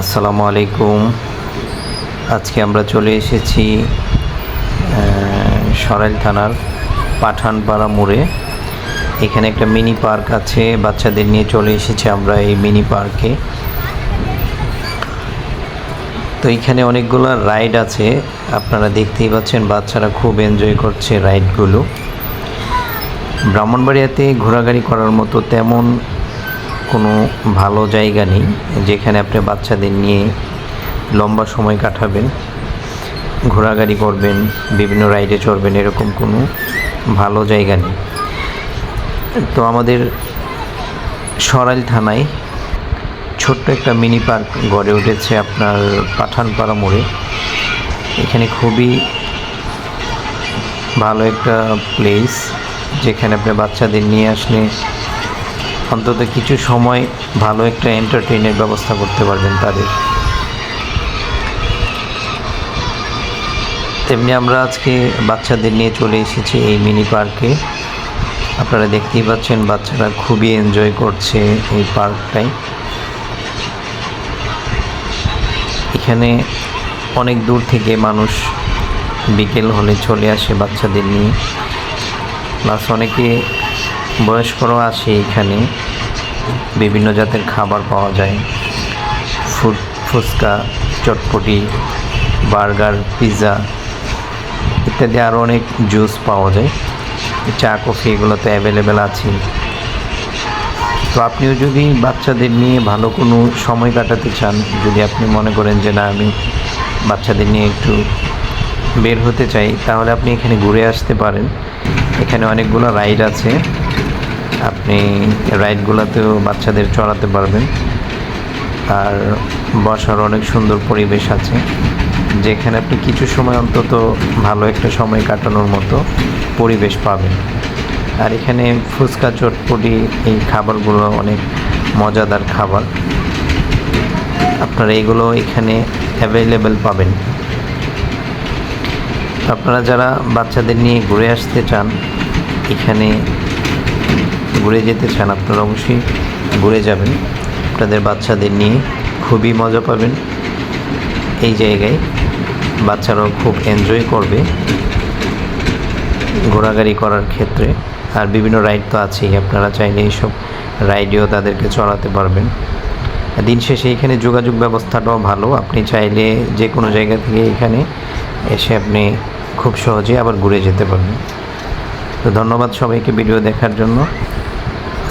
আসসালামু আলাইকুম। আজকে আমরা চলে এসেছি সরাইল থানার পাঠানপাড়া মোড়ে। এখানে একটা মিনি পার্ক আছে, বাচ্চাদের নিয়ে চলে এসেছি আমরা এই মিনি পার্কে। তো এখানে অনেকগুলো রাইড আছে, আপনারা দেখতেই পাচ্ছেন বাচ্চারা খুব এনজয় করছে রাইডগুলো। ব্রাহ্মণবাড়িয়াতে ঘোরাঘুরি করার মতো তেমন কোনো ভালো জায়গা নেই, যেখানে আপনি বাচ্চাদের নিয়ে লম্বা সময় কাটাবেন, ঘোরাঘুরি করবেন, বিভিন্ন রাইডে চড়বেন, এরকম কোনো ভালো জায়গা নেই। তো আমাদের সরাইল থানায় ছোট্ট একটা মিনি পার্ক গড়ে উঠেছে আপনার পাঠানপাড়া মোড়ে। এখানে খুবই ভালো একটা প্লেস যেখানে আপনি বাচ্চাদের নিয়ে আসলে অন্তত কিছু সময় ভালো একটা এন্টারটেইনের ব্যবস্থা করতে পারবেন তাদের। তেমনি আমরা আজকে বাচ্চাদের নিয়ে চলে এসেছি এই মিনি পার্কে আপনারা দেখতেই পাচ্ছেন বাচ্চারা খুবই এনজয় করছে এই পার্কটায় এখানে অনেক দূর থেকে মানুষ বিকেল হলে চলে আসে বাচ্চাদের নিয়ে। প্লাস অনেকে বয়স্করাও আসে এখানে। বিভিন্ন জাতের খাবার পাওয়া যায়। Food phuchka, chotpoti, burger, pizza ইত্যাদি আরও অনেক জুস পাওয়া যায়। চা, কফি এগুলো তো অ্যাভেলেবেল আছে। তো আপনিও যদি বাচ্চাদের নিয়ে ভালো কোনো সময় কাটাতে চান, যদি আপনি মনে করেন যে না, আমি বাচ্চাদের নিয়ে একটু বের হতে চাই, তাহলে আপনি এখানে ঘুরে আসতে পারেন। এখানে অনেকগুলো রাইড আছে। আপনি রাইডগুলোতেও বাচ্চাদের চড়াতে পারবেন। আর বসার অনেক সুন্দর পরিবেশ আছে, যেখানে আপনি কিছু সময় অন্তত ভালো একটা সময় কাটানোর মতো পরিবেশ পাবেন। আর এখানে ফুচকা, চটপটি, এই খাবারগুলো অনেক মজাদার খাবার। আপনারা এগুলো এখানে অ্যাভেলেবেল পাবেন। আপনারা যারা বাচ্চাদের নিয়ে ঘুরে আসতে চান, এখানে ঘুরে যেতে চান আপনারা অবশ্যই ঘুরে যাবেন। আপনাদের বাচ্চাদের নিয়ে খুবই মজা পাবেন। এই জায়গায় বাচ্চারাও খুব এনজয় করবে ঘোরাঘুরি করার ক্ষেত্রে। আর বিভিন্ন রাইড তো আছেই, আপনারা চাইলে এইসব রাইডেও তাদেরকে চড়াতে পারবেন। দিন শেষে এখানে যোগাযোগ ব্যবস্থাটাও ভালো। আপনি চাইলে যে কোনো জায়গা থেকে এখানে এসে আপনি খুব সহজে আবার ঘুরে যেতে পারবেন। তো ধন্যবাদ সবাইকে ভিডিও দেখার জন্য।